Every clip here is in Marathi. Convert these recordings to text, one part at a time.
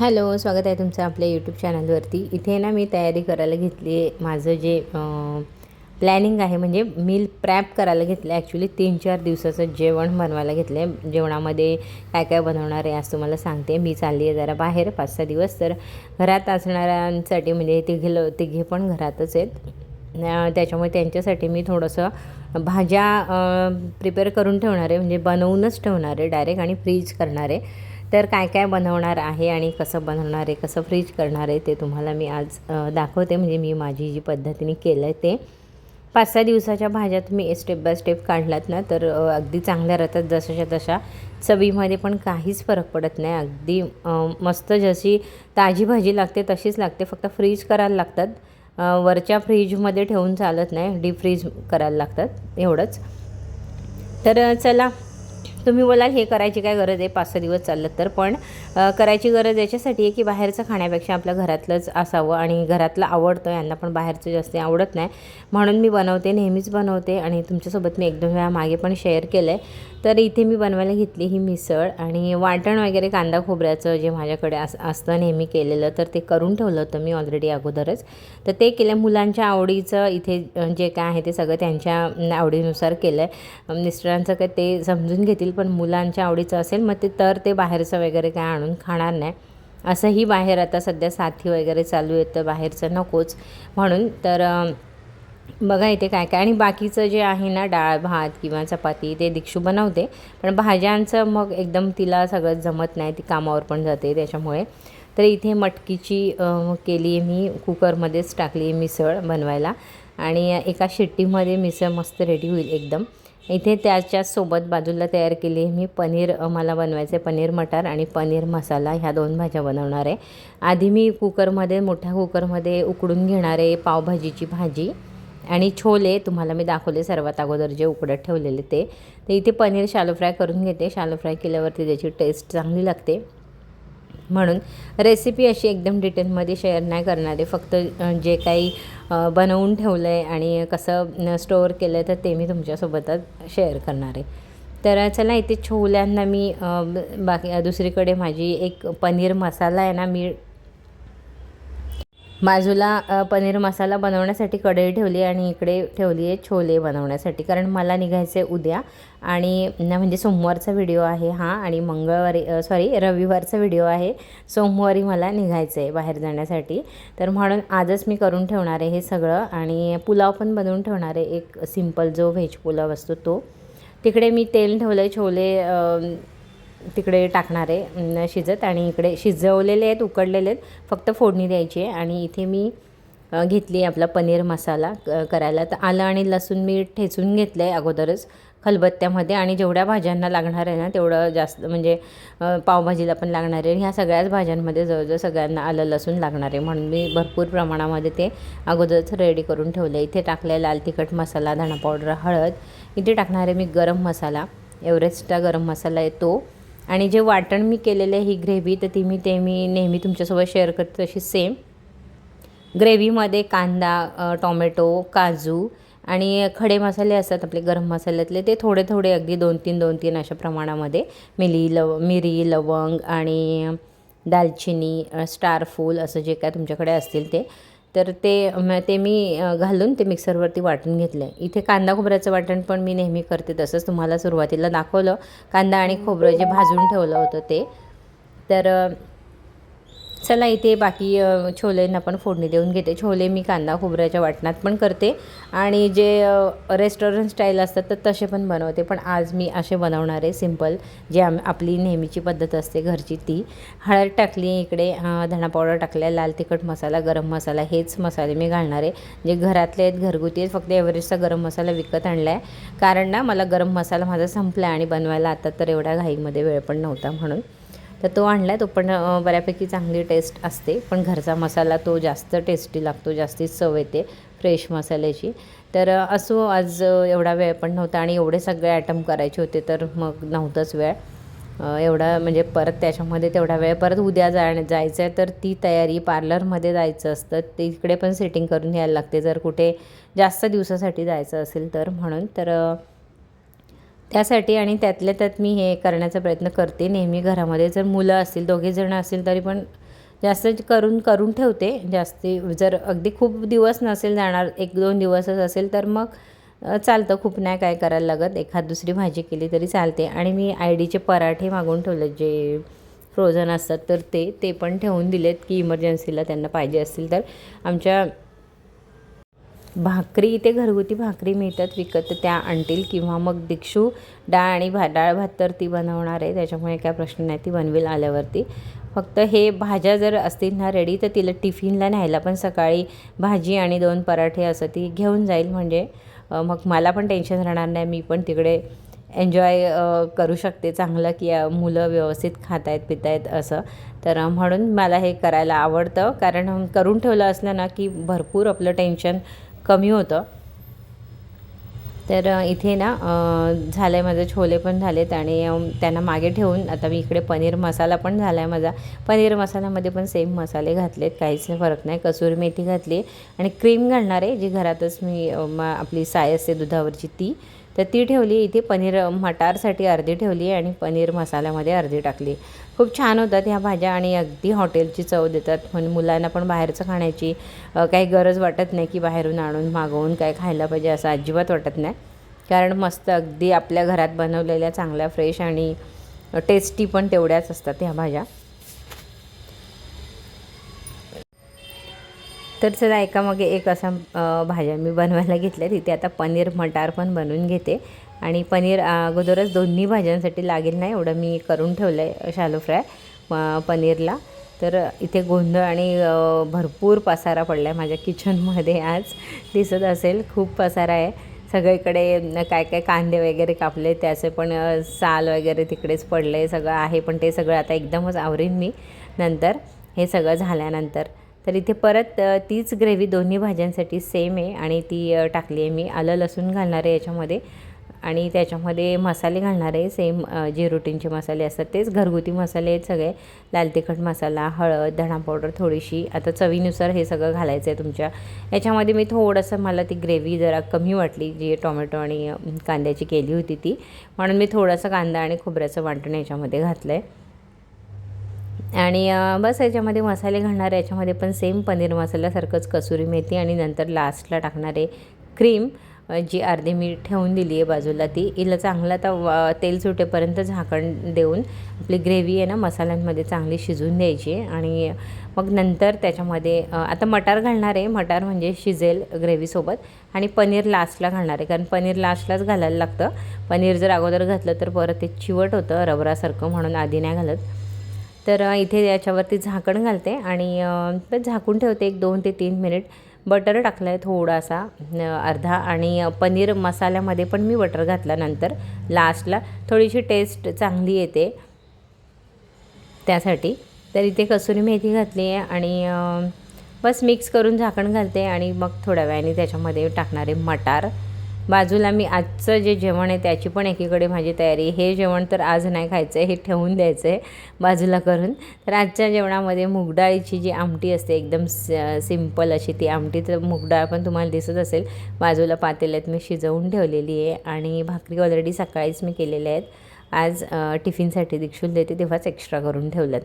हॅलो स्वागत आहे तुमचं आपल्या यूट्यूब चॅनलवरती इथे ना मी तयारी करायला घेतली आहे माझं जे प्लॅनिंग आहे म्हणजे मील प्रॅप करायला घेतलं आहे ॲक्च्युली तीन चार दिवसाचं जेवण बनवायला घेतलं आहे जेवणामध्ये काय काय बनवणार आहे आज तुम्हाला सांगते. मी चालली आहे जरा बाहेर पाच सहा दिवस तर घरात असणाऱ्यांसाठी म्हणजे तिघे ल तिघे पण घरातच आहेत. त्याच्यामुळे त्यांच्यासाठी मी थोडंसं भाज्या प्रिपेअर करून ठेवणार आहे. म्हणजे बनवूनच ठेवणार आहे डायरेक्ट आणि फ्रीज करणार आहे. तर काय काय बनवणार आहे आणि कसं बनवणार आहे कसं फ्रीज करणार आहे ते तुम्हाला मी आज दाखवते. म्हणजे मी माझी जी पद्धतीने केलं आहे ते. पाच सहा दिवसाच्या भाज्या तुम्ही स्टेप बाय स्टेप काढलात ना तर अगदी चांगल्या राहतात. जशाच्या तशा चवीमध्ये पण काहीच फरक पडत नाही. अगदी मस्त जशी ताजी भाजी लागते तशीच लागते. फक्त फ्रीज करायला लागतात. वरच्या फ्रीजमध्ये ठेवून चालत नाही. डीप फ्रीज करायला लागतात. एवढंच. तर चला. तुम्ही बोलाल हे करायची काय गरज आहे? पाच सहा दिवस चाललं तर. पण करायची गरज याच्यासाठी आहे की बाहेरचं खाण्यापेक्षा आपल्या घरातलंच असावं आणि घरातलं आवडतं यांना पण बाहेरचं जास्त आवडत नाही. म्हणून मी बनवते नेहमीच बनवते आणि तुमच्यासोबत मी एक दोन वेळा मागे पण शेअर केलं आहे तर इथे मी बनवायला घेतली ही मिसळ आणि वाटण वगैरे कांदा खोबऱ्याचं जे माझ्याकडे अस असतं नेहमी केलेलं तर ते करून ठेवलं होतं मी ऑलरेडी अगोदरच. तर ते केलं मुलांच्या आवडीचं इथे जे काय आहे ते सगळं त्यांच्या आवडीनुसार केलं आहे मिस्टरांचं काय ते समजून घेतील पण मुलांच्या आवडीचं असेल मग ते तर ते बाहेरचं वगैरे काय आणून खाणार नाही. असंही बाहेर आता सध्या साथी वगैरे चालू आहेत तर बाहेरचं नकोच. म्हणून तर बघा इथे काय काय. आणि बाकीचं जे आहे ना डाळ भात किंवा चपाती ते दीक्षू बनवते. पण भाज्यांचं मग एकदम तिला सगळं जमत नाही ती कामावर पण जाते त्याच्यामुळे. तर इथे मटकीची केली आहे मी कुकरमध्येच टाकली आहे मिसळ बनवायला. आणि एका शिट्टीमध्ये मिसळ मस्त रेडी होईल एकदम. इथे त्याच्यासोबत बाजूला तयार केली आहे मी पनीर मला बनवायचं आहे पनीर मटार आणि पनीर मसाला. ह्या दोन भाज्या बनवणार आहे. आधी मी कुकरमध्ये मोठ्या कुकरमध्ये उकडून घेणार आहे पावभाजीची भाजी. आणि छोले तुम्हाला मी दाखवले सर्वात अगोदर जे उकडत ठेवलेले ते. तर इथे पनीर शालो फ्राय करून घेते. शालो फ्राय केल्यावरती त्याची टेस्ट चांगली लागते. म्हणून रेसिपी अशी एकदम डिटेलमध्ये शेअर नाही करणारे. फक्त जे काही बनवून ठेवलं आहे आणि कसं स्टोअर केलं आहे तर ते मी तुमच्यासोबतच शेअर करणार. आहे तर चला इथे छोल्यांना मी बाकी दुसरीकडे माझी एक पनीर मसाला आहे ना मी बाजूला पनीर मसाला बनवण्यासाठी कढई ठेवली आणि इकडे ठेवली आहे छोले बनवण्यासाठी. कारण मला निघायचं आहे उद्या आणि म्हणजे सोमवारचा व्हिडिओ आहे हा आणि मंगळवारी सॉरी रविवारचा व्हिडिओ आहे. सोमवारी मला निघायचं आहे बाहेर जाण्यासाठी. तर म्हणून आजच मी करून ठेवणार आहे हे सगळं आणि पुलाव पण बनवून ठेवणार आहे. एक सिंपल जो व्हेज पुलाव असतो तो. तिकडे मी तेल ठेवलं आहे छोले तिकडे टाकणार आहे शिजत आणि इकडे शिजवलेले आहेत उकडलेले आहेत. फक्त फोडणी द्यायची आहे आणि इथे मी घेतली आपला पनीर मसाला क- करायला. तर आलं आणि लसूण मी ठेचून घेतलं आहे अगोदरच खलबत्त्यामध्ये आणि जेवढ्या भाज्यांना लागणार आहे ना तेवढं जास्त म्हणजे पावभाजीला पण लागणार आहे. ह्या सगळ्याच भाज्यांमध्ये जवळजवळ सगळ्यांना आलं लसूण लागणार आहे. म्हणून मी भरपूर प्रमाणामध्ये ते अगोदरच रेडी करून ठेवलं आहे इथे टाकलं आहे लाल तिखट मसाला धणा पावडर हळद. इथे टाकणार आहे मी गरम मसाला एव्हरेस्टचा गरम मसाला आहे तो. आणि जे वाटण मी केलेलं आहे ही ग्रेव्ही तर ती मी ते मी नेहमी तुमच्यासोबत शेअर करते तशी सेम ग्रेव्हीमध्ये कांदा टोमॅटो काजू आणि खडे मसाले असतात आपले गरम मसाल्यातले ते थोडे थोडे अगदी दोन तीन दोन तीन अशा प्रमाणामध्ये. मिली लव मिरी लवंग आणि दालचिनी स्टारफूल असं जे काय तुमच्याकडे असतील ते. तर ते म- ते मी घालून ते मिक्सरवरती वाटून घेतलं आहे इथे कांदा खोबऱ्याचं वाटण पण मी नेहमी करते तसंच तुम्हाला सुरुवातीला दाखवलं. कांदा आणि खोबरं जे भाजून ठेवलं होतं ते. तर चला इथे बाकी छोलेंना पण फोडणी देऊन घेते. छोले मी कांदा खोबऱ्याच्या वाटणात पण करते. आणि जे रेस्टॉरंट स्टाईल असतात तर तसे पण बनवते. पण आज मी असे बनवणार आहे सिंपल जे आम आपली नेहमीची पद्धत असते घरची ती. हळद टाकली इकडे धणा पावडर टाकल्या लाल तिखट मसाला गरम मसाला हेच मसाले मी घालणार आहे. जे घरातले आहेत घरगुती आहेत फक्त एव्हरेस्टचा गरम मसाला विकत आणला आहे कारण ना मला गरम मसाला माझा संपला आहे आणि बनवायला आता तर एवढ्या घाईमध्ये वेळ पण नव्हता म्हणून. तर तो आणला आहे तो पण बऱ्यापैकी चांगली टेस्ट असते. पण घरचा मसाला तो जास्त टेस्टी लागतो. जास्तीच चव येते फ्रेश मसाल्याची. तर असो आज एवढा वेळ पण नव्हता आणि एवढे सगळे ॲटम करायचे होते तर मग नव्हताच वेळ. एवढा म्हणजे परत त्याच्यामध्ये तेवढा वेळ. परत उद्या जाय जायचं आहे तर ती तयारी पार्लरमध्ये जायचं असतं. तिकडे पण सेटिंग करून यायला लागते. जर कुठे जास्त दिवसासाठी जायचं असेल तर म्हणून. तर त्यासाठी आणि त्यातल्या त्यात मी हे करण्याचा प्रयत्न करते. नेहमी घरामध्ये जर मुलं असतील दोघेजणं असतील तरी पण जास्त करून करून ठेवते. जास्ती जर अगदी खूप दिवस नसेल जाणार एक दोन दिवसच असेल तर मग चालतं. खूप नाही काय करायला लागत. एखाद दुसरी भाजी केली तरी चालते. आणि मी आय डीचे पराठे मागून ठेवले जे फ्रोझन असतात तर ते ते पण ठेवून दिलेत की इमर्जन्सीला त्यांना पाहिजे असतील तर. आमच्या भाकरी इथे घरगुती भाकरी मिळतात विकत त्या आणतील किंवा मग दीक्षू डाळ आणि भा डाळ भात तर ती बनवणार आहे. त्याच्यामुळे काय प्रश्न नाही ती बनवेल आल्यावरती. फक्त हे भाज्या जर असतील ना रेडी तर तिला टिफिनला न्यायला पण सकाळी भाजी आणि दोन पराठे असं ती घेऊन जाईल. म्हणजे मग मला पण टेन्शन राहणार नाही. मी पण तिकडे एन्जॉय करू शकते चांगलं की मुलं व्यवस्थित खात आहेत पित आहेत असं. तर म्हणून मला हे करायला आवडतं. कारण करून ठेवलं असलं ना की भरपूर आपलं टेन्शन कमी होतं. तर इथे ना झालं आहे माझे छोले पण झालेत आणि त्यांना मागे ठेवून आता मी इकडे पनीर मसाला पण झाला आहे माझा. पनीर मसाल्यामध्ये पण सेम मसाले घातलेत काहीच फरक नाही. कसुरी मेथी घातली आणि क्रीम घालणार आहे जी घरातच मी मा आपली साय असते दुधावरची ती. तर ती ठेवली. इथे पनीर मटारसाठी अर्धी ठेवली आणि पनीर मसाल्यामध्ये अर्धी टाकली. खूप छान होतात ह्या भाज्या आणि अगदी हॉटेलची चव देतात. म्हणजे मुलांना पण बाहेरचं खाण्याची काही गरज वाटत नाही की बाहेरून आणून मागवून काय खायला पाहिजे असं अजिबात वाटत नाही. कारण मस्त अगदी आपल्या घरात बनवलेल्या चांगल्या फ्रेश आणि टेस्टी पण तेवढ्याच असतात ह्या भाज्या. तर चला एकामागे एक असा भाज्या मी बनवायला घेतल्या. तिथे आता पनीर मटार पण बनवून घेते. आणि पनीर अगोदरच दोन्ही भाज्यांसाठी लागेल नाही एवढं मी करून ठेवलं आहे शालो फ्राय पनीरला. तर इथे गोंधळ आणि भरपूर पसारा पडला आहे माझ्या किचनमध्ये आज. दिसत असेल खूप पसारा आहे. सगळीकडे काय काय कांदे वगैरे कापले त्याचे पण साल वगैरे तिकडेच पडले सगळं आहे पण ते सगळं आता एकदमच आवरीन मी नंतर. हे सगळं झाल्यानंतर. तर इथे परत तीच ग्रेव्ही दोन्ही भाज्यांसाठी सेम आहे आणि ती टाकली आहे मी. आलं लसूण घालणार आहे याच्यामध्ये आणि त्याच्यामध्ये मसाले घालणार आहे. सेम जे रुटीनचे मसाले असतात तेच. घरगुती मसाले आहेत सगळे. लाल तिखट मसाला हळद धणा पावडर थोडीशी. आता चवीनुसार हे सगळं घालायचं आहे तुमच्या. याच्यामध्ये मी थोडंसं मला ती ग्रेव्ही जरा कमी वाटली जी टोमॅटो आणि कांद्याची केली होती ती. म्हणून मी थोडासा कांदा आणि खोबऱ्याचं वाटण याच्यामध्ये घातलं आहे आणि बस याच्यामध्ये मसाले घालणार आहे याच्यामध्ये पण सेम पनीर मसाल्यासारखंच कसुरी मेथी आणि नंतर लास्टला टाकणारे क्रीम जी अर्धी मी ठेवून दिली आहे बाजूला ती. हिला चांगलं आता तेल सुटेपर्यंत झाकण देऊन आपली ग्रेव्ही आहे ना मसाल्यांमध्ये चांगली शिजून द्यायची आणि मग नंतर त्याच्यामध्ये आता मटार घालणार आहे. मटार म्हणजे शिजेल ग्रेव्हीसोबत आणि पनीर लास्टला घालणार आहे. कारण पनीर लास्टलाच घालायला लागतं. पनीर जर अगोदर घातलं तर परत ते चिवट होतं रबरासारखं म्हणून आधी नाही घालत. तर इथे याच्यावरती झाकण घालते आणि झाकून ठेवते एक दोन ते तीन मिनिट. बटर टाकलं आहे थोडासा अर्धा आणि पनीर मसाल्यामध्ये पण मी बटर घातल्यानंतर लास्टला. थोडीशी टेस्ट चांगली येते त्यासाठी. तर इथे कसुरी मेथी घातली आहे आणि बस मिक्स करून झाकण घालते आणि मग थोड्या वेळाने त्याच्यामध्ये टाकणारे मटार बाजूला मी आजचं जे जेवण आहे त्याची पण एकीकडे माझी तयारी हे जेवण तर आज नाही खायचं आहे हे ठेवून द्यायचं आहे बाजूला करून. तर आजच्या जेवणामध्ये मुगडाळीची जी आमटी असते एकदम सिंपल अशी ती आमटी तर मुगडाळ पण तुम्हाला दिसत असेल. बाजूला पातेल्यात मी शिजवून ठेवलेली आहे आणि भाकरी ऑलरेडी सकाळीच मी केलेल्या आहेत. आज टिफिनसाठी दीक्षूल देते तेव्हाच एक्स्ट्रा करून ठेवल्यात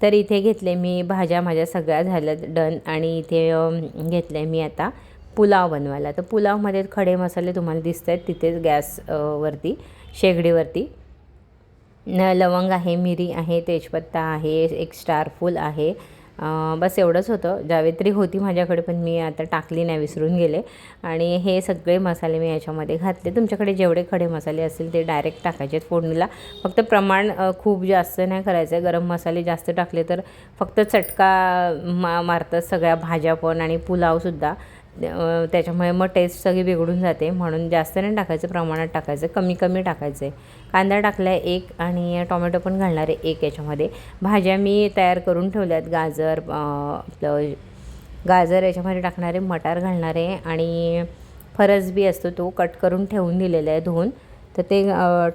तर इथे घेतले मी भाज्या माझ्या सगळ्या झाल्यात डन आणि इथे अम, घेतलं आहे मी आता पुलाव बनवायला. तर पुलावमध्ये खडे मसाले तुम्हाला दिसत आहेत तिथेच गॅसवरती शेगडीवरती. लवंग आहे मिरी आहे तेजपत्ता आहे एक स्टारफूल आहे. बस एवढंच होतं. जावेत्री होती माझ्याकडे पण मी आता टाकली नाही विसरून गेले. आणि हे सगळे मसाले मी याच्यामध्ये घातले. तुमच्याकडे जेवढे खडे मसाले असतील ते डायरेक्ट टाकायचे आहेत फोडणीला. फक्त प्रमाण खूप जास्त नाही करायचं आहे गरम मसाले जास्त टाकले तर फक्त चटका मा मारतात सगळ्या भाज्या पण आणि पुलावसुद्धा. त्याच्यामुळे मग टेस्ट सगळी बिघडून जाते. म्हणून जास्त नाही टाकायचं प्रमाणात टाकायचं कमी कमी टाकायचं. आहे कांदा टाकला आहे एक आणि टोमॅटो पण घालणार आहे एक याच्यामध्ये. भाज्या मी तयार करून ठेवल्यात. गाजर आपलं गाजर याच्यामध्ये टाकणारे मटार घालणारे आणि फरसबी असतो तो कट करून ठेवून दिलेला आहे धुवून. तर ते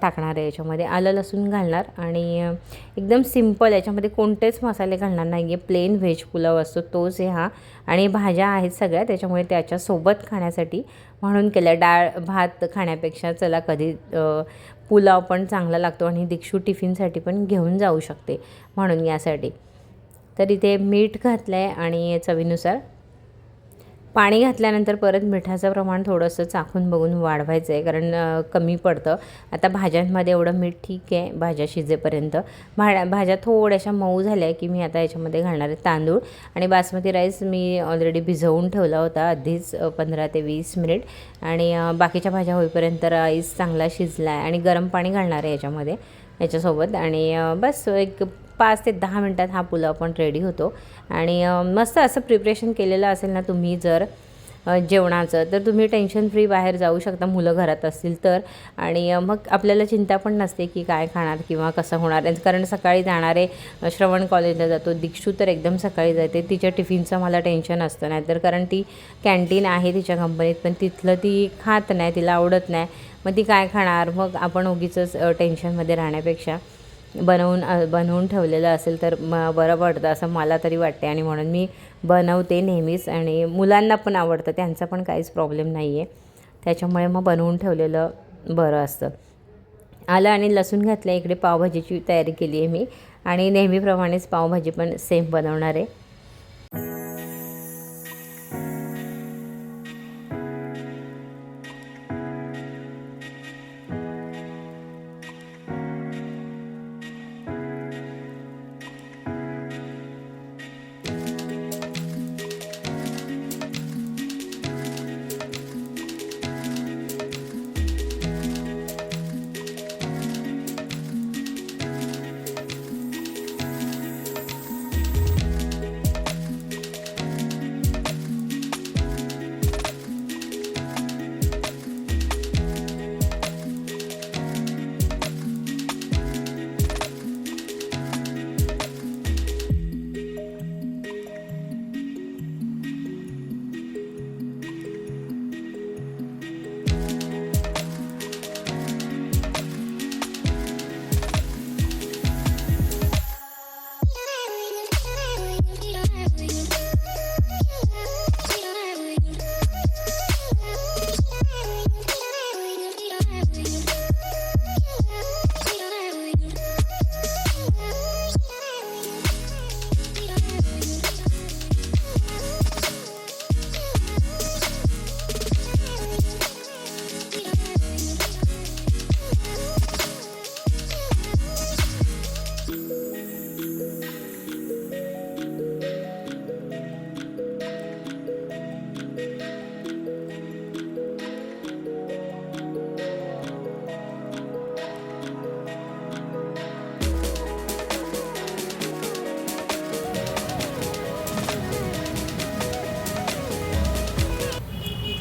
टाकणार आहे याच्यामध्ये. आलं लसूण घालणार आणि एकदम सिंपल याच्यामध्ये कोणतेच मसाले घालणार नाही आहे प्लेन व्हेज पुलाव असतो तोच आहे हा. आणि भाज्या आहेत सगळ्या त्याच्यामुळे त्याच्यासोबत खाण्यासाठी म्हणून केलं डाळ भात खाण्यापेक्षा चला कधी पुलाव पण चांगला लागतो आणि दीक्षू टिफिनसाठी पण घेऊन जाऊ शकते म्हणून यासाठी. तर इथे मीठ घातलं आहे आणि चवीनुसार पाणी घातल्यानंतर परत मिठाचं प्रमाण थोडंसं चाखून बघून वाढवायचं आहे कारण कमी पडतं. आता भाज्यांमध्ये एवढं मीठ ठीक आहे भाज्या शिजेपर्यंत. भा भाज्या थोड्याशा मऊ झाल्या की मी आता याच्यामध्ये घालणार आहे तांदूळ आणि बासमती राईस मी ऑलरेडी भिजवून ठेवला होता आधीच पंधरा ते वीस मिनिट. आणि बाकीच्या भाज्या होईपर्यंत राईस चांगला शिजला आहे आणि गरम पाणी घालणार आहे याच्यामध्ये याच्यासोबत. आणि बस एक पाच ते दहा मिनटात हा पुलाव पण रेडी होतो. आणि मस्त असं प्रिपरेशन केलेलं असेल ना तुम्ही जर जेवणाचं तर तुम्ही टेन्शन फ्री बाहेर जाऊ शकता मुलं घरात असतील तर. आणि मग आपल्याला चिंता पण नसते की काय खाणार किंवा कसं होणार. कारण सकाळी जाणारे श्रवण कॉलेजला जातो. दीक्षू तर एकदम सकाळी जाते. तिच्या टिफिनचं मला टेन्शन असतं. नाही तर कारण ती कॅन्टीन आहे तिच्या कंपनीत पण तिथलं ती खात नाही तिला आवडत नाही. मग ती काय खाणार? मग आपण उगीच टेन्शनमध्ये राहण्यापेक्षा. बनवून बनवून ठेवलेलं असेल तर म बरं पडतं असं मला तरी वाटते आणि म्हणून मी बनवते नेहमीच आणि मुलांना पण आवडतं त्यांचा पण काहीच प्रॉब्लेम नाही आहे त्याच्यामुळे मग बनवून ठेवलेलं बरं असतं. आलं आणि लसूण घातलं इकडे पावभाजीची तयारी केली आहे मी. आणि नेहमीप्रमाणेच पावभाजी पण सेम बनवणार आहे.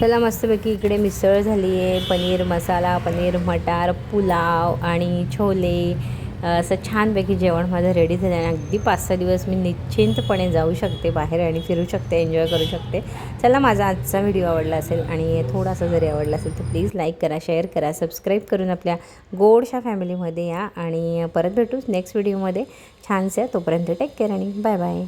चला मस्तपैकी इकडे मिसळ झाली आहे. पनीर मसाला पनीर मटार पुलाव आणि छोले. असं छानपैकी जेवण माझं रेडी झालं आहे आणि अगदी पाच सहा दिवस मी निश्चिंतपणे जाऊ शकते बाहेर आणि फिरू शकते एन्जॉय करू शकते. चला माझा आजचा व्हिडिओ आवडला असेल आणि थोडासा जरी आवडला असेल तर प्लीज लाईक करा शेअर करा सबस्क्राईब करून आपल्या गोडशा फॅमिलीमध्ये या आणि परत भेटूच नेक्स्ट व्हिडिओमध्ये छानसे तोपर्यंत टेक केअर आणि बाय बाय